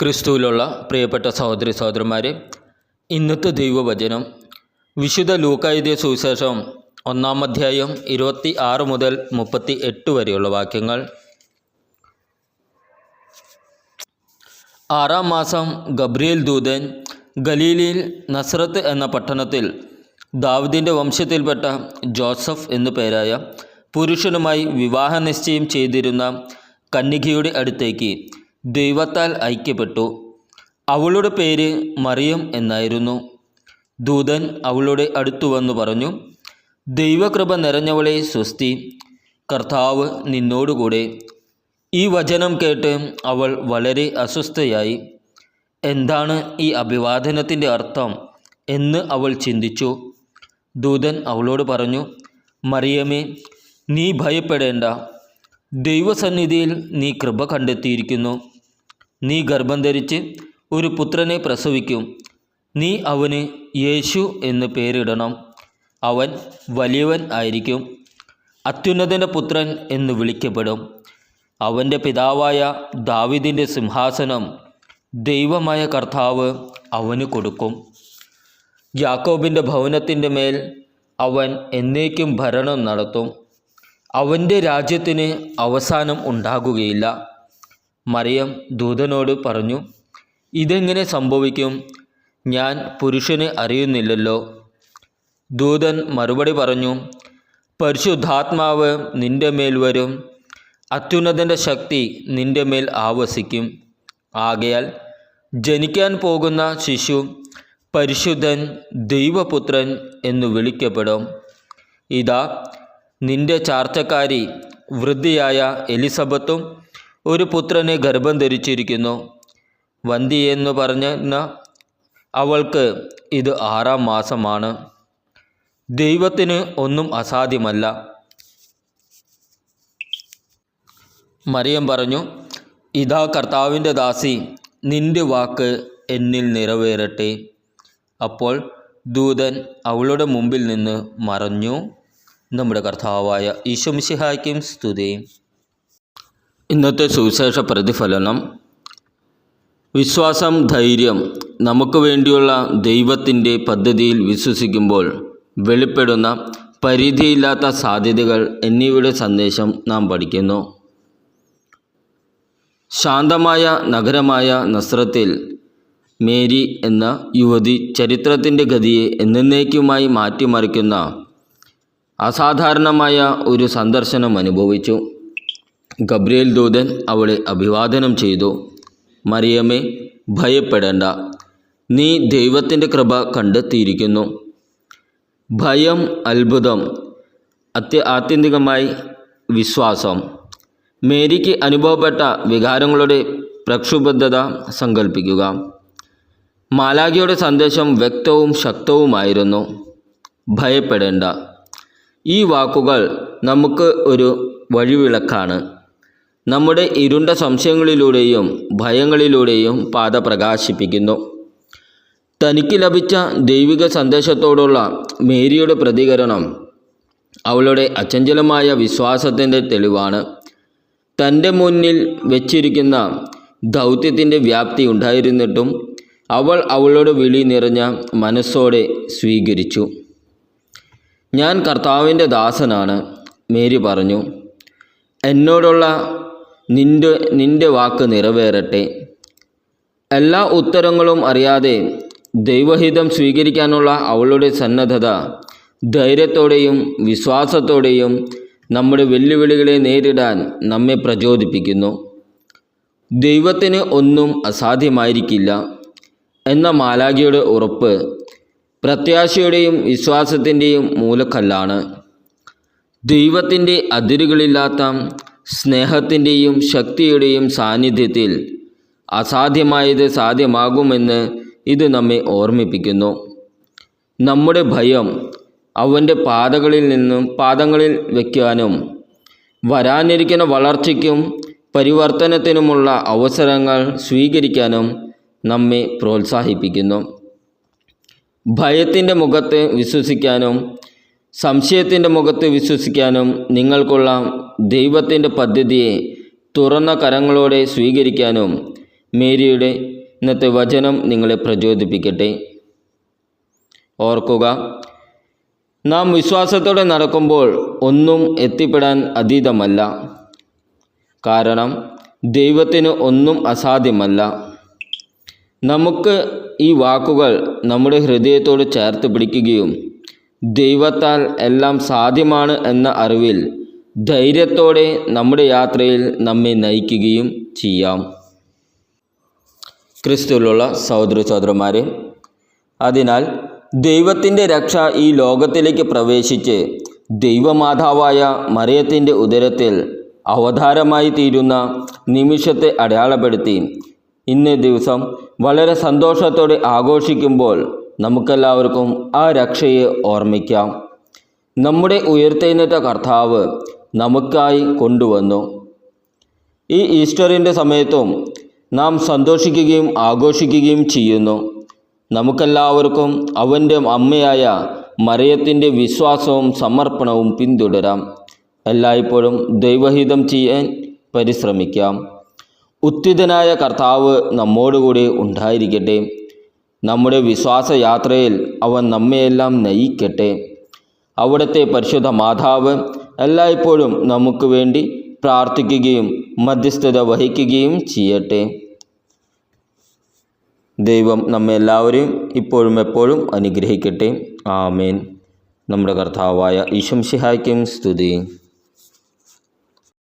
ക്രിസ്തുവിലുള്ള പ്രിയപ്പെട്ട സഹോദരി സഹോദരന്മാരെ ഇന്നത്തെ ദൈവവചനം വിശുദ്ധ ലൂക്കായുധ സുവിശേഷം ഒന്നാം അധ്യായം ഇരുപത്തി ആറ് മുതൽ മുപ്പത്തി എട്ട് വരെയുള്ള വാക്യങ്ങൾ. ആറാം മാസം ഗബ്രിയേൽ ദൂതൻ ഗലീലിയിൽ നസ്രത്ത് എന്ന പട്ടണത്തിൽ ദാവിദിന്റെ വംശത്തിൽപ്പെട്ട ജോസഫ് എന്നു പേരായ പുരുഷനുമായി വിവാഹ നിശ്ചയം ചെയ്തിരുന്ന കന്യകയുടെ അടുത്തേക്ക് ദൈവത്താൽ ഐക്യപ്പെട്ടു. അവളുടെ പേര് മറിയം എന്നായിരുന്നു. ദൂതൻ അവളുടെ അടുത്തു വന്നു പറഞ്ഞു ദൈവകൃപ നിറഞ്ഞവളെ സ്വസ്തി കർത്താവ് നിന്നോടുകൂടെ. ഈ വചനം കേട്ട് അവൾ വളരെ അസ്വസ്ഥയായി. എന്താണ് ഈ അഭിവാദനത്തിന്റെ അർത്ഥം? എന്ന് അവൾ ചിന്തിച്ചു. ദൂതൻ അവളോട് പറഞ്ഞു മറിയമേ നീ ഭയപ്പെടേണ്ട. ദൈവസന്നിധിയിൽ നീ കൃപ കണ്ടെത്തിയിരിക്കുന്നു. നീ ഗർഭം ധരിച്ച് ഒരു പുത്രനെ പ്രസവിക്കും. നീ അവന് യേശു എന്ന് പേരിടണം. അവൻ വലിയവൻ ആയിരിക്കും. അത്യുന്നതന്റെ പുത്രൻ എന്ന് വിളിക്കപ്പെടും. അവന്റെ പിതാവായ ദാവിദിന്റെ സിംഹാസനം ദൈവമായ കർത്താവ് അവന് കൊടുക്കും. യാക്കോബിന്റെ ഭവനത്തിന്റെ മേൽ അവൻ എന്നേക്കും ഭരണം നടത്തും. അവന്റെ രാജ്യത്തിന് അവസാനം ഉണ്ടാകുകയില്ല. മറിയം ദൂതനോട് പറഞ്ഞു ഇതെങ്ങനെ സംഭവിക്കും? ഞാൻ പുരുഷനെ അറിയുന്നില്ലല്ലോ. ദൂതൻ മറുപടി പറഞ്ഞു പരിശുദ്ധാത്മാവ് നിന്റെ മേൽ വരും. അത്യുന്നതന്റെ ശക്തി നിന്റെ മേൽ ആവസിക്കും. ആകയാൽ ജനിക്കാൻ പോകുന്ന ശിശു പരിശുദ്ധൻ ദൈവപുത്രൻ എന്ന് വിളിക്കപ്പെടും. ഇതാ നിന്റെ ചാർച്ചക്കാരി വൃദ്ധിയായ എലിസബത്തും ഒരു പുത്രനെ ഗർഭം ധരിച്ചിരിക്കുന്നു. വന്തി എന്ന് പറഞ്ഞ അവൾക്ക് ഇത് ആറാം മാസമാണ്. ദൈവത്തിന് ഒന്നും അസാധ്യമല്ല. മറിയം പറഞ്ഞു ഇതാ കർത്താവിന്റെ ദാസി നിന്റെ വാക്ക് എന്നിൽ നിറവേറട്ടെ. അപ്പോൾ ദൂതൻ അവളുടെ മുമ്പിൽ നിന്ന് മറഞ്ഞു നമ്മുടെ കർത്താവായ ഈശോമിശിഹായ്ക്കും സ്തുതി. ഇന്നത്തെ സുവിശേഷ പ്രതിഫലനം. വിശ്വാസം ധൈര്യം നമുക്ക് വേണ്ടിയുള്ള ദൈവത്തിന്റെ പദ്ധതിയിൽ വിശ്വസിക്കുമ്പോൾ വെളിപ്പെടുന്ന പരിധിയില്ലാത്ത സാധ്യതകൾ എന്നിവയുടെ സന്ദേശം നാം പഠിക്കുന്നു. ശാന്തമായ നഗരമായ നസ്രത്തിൽ മേരി എന്ന യുവതി ചരിത്രത്തിന്റെ ഗതിയെ എന്നേക്കുമായി മാറ്റിമറിക്കുന്ന അസാധാരണമായ ഒരു സന്ദർശനം അനുഭവിച്ചു. ഗബ്രിയേൽ ദൂതൻ അവളെ അഭിവാദനം ചെയ്തു. മറിയമേ ഭയപ്പെടേണ്ട. നീ ദൈവത്തിന്റെ കൃപ കണ്ടെത്തിയിരിക്കുന്നു. ഭയം അത്ഭുതം അത്യ ആത്യന്തികമായി വിശ്വാസം. മേരിക്ക് അനുഭവപ്പെട്ട വികാരങ്ങളുടെ പ്രക്ഷുബ്ധത സങ്കല്പിക്കുക മാലാഖിയുടെ സന്ദേശം വ്യക്തവും ശക്തവുമായിരുന്നു. ഭയപ്പെടേണ്ട. ഈ വാക്കുകൾ നമുക്ക് ഒരു വഴിവിളക്കാണ്. നമ്മുടെ ഇരുണ്ട സംശയങ്ങളിലൂടെയും ഭയങ്ങളിലൂടെയും പാത പ്രകാശിപ്പിക്കുന്നു. തനിക്ക് ലഭിച്ച ദൈവിക സന്ദേശത്തോടുള്ള മേരിയുടെ പ്രതികരണം അവളുടെ അചഞ്ചലമായ വിശ്വാസത്തിന്റെ തെളിവാണ്. തന്റെ മുന്നിൽ വെച്ചിരിക്കുന്ന ദൗത്യത്തിന്റെ വ്യാപ്തി ഉണ്ടായിരുന്നിട്ടും അവൾ അവളുടെ വിളി നിറഞ്ഞ മനസ്സോടെ സ്വീകരിച്ചു. ഞാൻ കർത്താവിന്റെ ദാസനാണ്. മേരി പറഞ്ഞു എന്നോടുള്ള നിന്റെ നിന്റെ വാക്ക് നിറവേറട്ടെ. എല്ലാ ഉത്തരങ്ങളും അറിയാതെ ദൈവഹിതം സ്വീകരിക്കാനുള്ള അവളുടെ സന്നദ്ധത ധൈര്യത്തോടെയും വിശ്വാസത്തോടെയും നമ്മുടെ വെല്ലുവിളികളെ നേരിടാൻ നമ്മെ പ്രചോദിപ്പിക്കുന്നു. ദൈവത്തിന് ഒന്നും അസാധ്യമായിരിക്കില്ല. എന്ന മാലാഖിയുടെ ഉറപ്പ് പ്രത്യാശയുടെയും വിശ്വാസത്തിന്റെയും മൂലക്കല്ലാണ്. ദൈവത്തിന്റെ അതിരുകളില്ലാത്ത സ്നേഹത്തിന്റെയും ശക്തിയുടെയും സാന്നിധ്യത്തിൽ അസാധ്യമായത് സാധ്യമാകുമെന്ന് ഇത് നമ്മെ ഓർമ്മിപ്പിക്കുന്നു. നമ്മുടെ ഭയം അവന്റെ പാതകളിൽ നിന്നും പാദങ്ങളിൽ വയ്ക്കാനും വരാനിരിക്കുന്ന വളർച്ചയ്ക്കും പരിവർത്തനത്തിനുമുള്ള അവസരങ്ങൾ സ്വീകരിക്കാനും നമ്മെ പ്രോത്സാഹിപ്പിക്കുന്നു. ഭയത്തിന്റെ മുഖത്ത് വിശ്വസിക്കാനും സംശയത്തിന്റെ മുഖത്ത് വിശ്വസിക്കാനും നിങ്ങൾക്കുള്ള ദൈവത്തിന്റെ പദ്ധതിയെ തുറന്ന കരങ്ങളോടെ സ്വീകരിക്കാനും മേരിയുടെ ഇന്നത്തെ വചനം നിങ്ങളെ പ്രചോദിപ്പിക്കട്ടെ. ഓർക്കുക നാം വിശ്വാസത്തോടെ നടക്കുമ്പോൾ ഒന്നും എത്തിപ്പെടാൻ അതീതമല്ല. കാരണം ദൈവത്തിന് ഒന്നും അസാധ്യമല്ല. നമുക്ക് ഈ വാക്കുകൾ നമ്മുടെ ഹൃദയത്തോട് ചേർത്ത് പിടിക്കുകയും ദൈവത്താൽ എല്ലാം സാധ്യമാണ് എന്ന അറിവിൽ ധൈര്യത്തോടെ നമ്മുടെ യാത്രയിൽ നമ്മെ നയിക്കുകയും ചെയ്യാം. ക്രിസ്തുവിലുള്ള സഹോദര സഹോദരന്മാരെ അതിനാൽ ദൈവത്തിന്റെ രക്ഷ ഈ ലോകത്തിലേക്ക് പ്രവേശിച്ച് ദൈവമാതാവായ മറിയത്തിന്റെ ഉദരത്തിൽ അവതാരമായി തീരുന്ന നിമിഷത്തെ അടയാളപ്പെടുത്തി ഇന്നേ ദിവസം വളരെ സന്തോഷത്തോടെ ആഘോഷിക്കുമ്പോൾ നമുക്കെല്ലാവർക്കും ആ രക്ഷയെ ഓർമ്മിക്കാം. നമ്മുടെ ഉയർത്തെഴുന്നേറ്റ കർത്താവ് നമുക്കായി കൊണ്ടുവന്നു. ഈ ഈസ്റ്ററിന്റെ സമയത്തും നാം സന്തോഷിക്കുകയും ആഘോഷിക്കുകയും ചെയ്യുന്നു. നമുക്കെല്ലാവർക്കും അവന്റെ അമ്മയായ മറിയത്തിന്റെ വിശ്വാസവും സമർപ്പണവും പിന്തുടരാം. എല്ലായ്പ്പോഴും ദൈവഹിതം ചെയ്യാൻ പരിശ്രമിക്കാം. ഉത്തിതനായ കർത്താവ് നമ്മോടുകൂടി ഉണ്ടായിരിക്കട്ടെ. നമ്മുടെ വിശ്വാസ യാത്രയിൽ അവൻ നമ്മയെല്ലാം നയിക്കട്ടെ. അവിടുത്തെ പരിശുദ്ധ മാതാവ് എല്ലായ്പ്പോഴും നമുക്ക് വേണ്ടി പ്രാർത്ഥിക്കുകയും മധ്യസ്ഥത വഹിക്കുകയും ചെയ്യട്ടെ. ദൈവം നമ്മെല്ലാവരെയും ഇപ്പോഴും എപ്പോഴും അനുഗ്രഹിക്കട്ടെ. ആമേൻ. നമ്മുടെ കർത്താവായ ഈശംഷിഹായ്ക്കും സ്തുതി.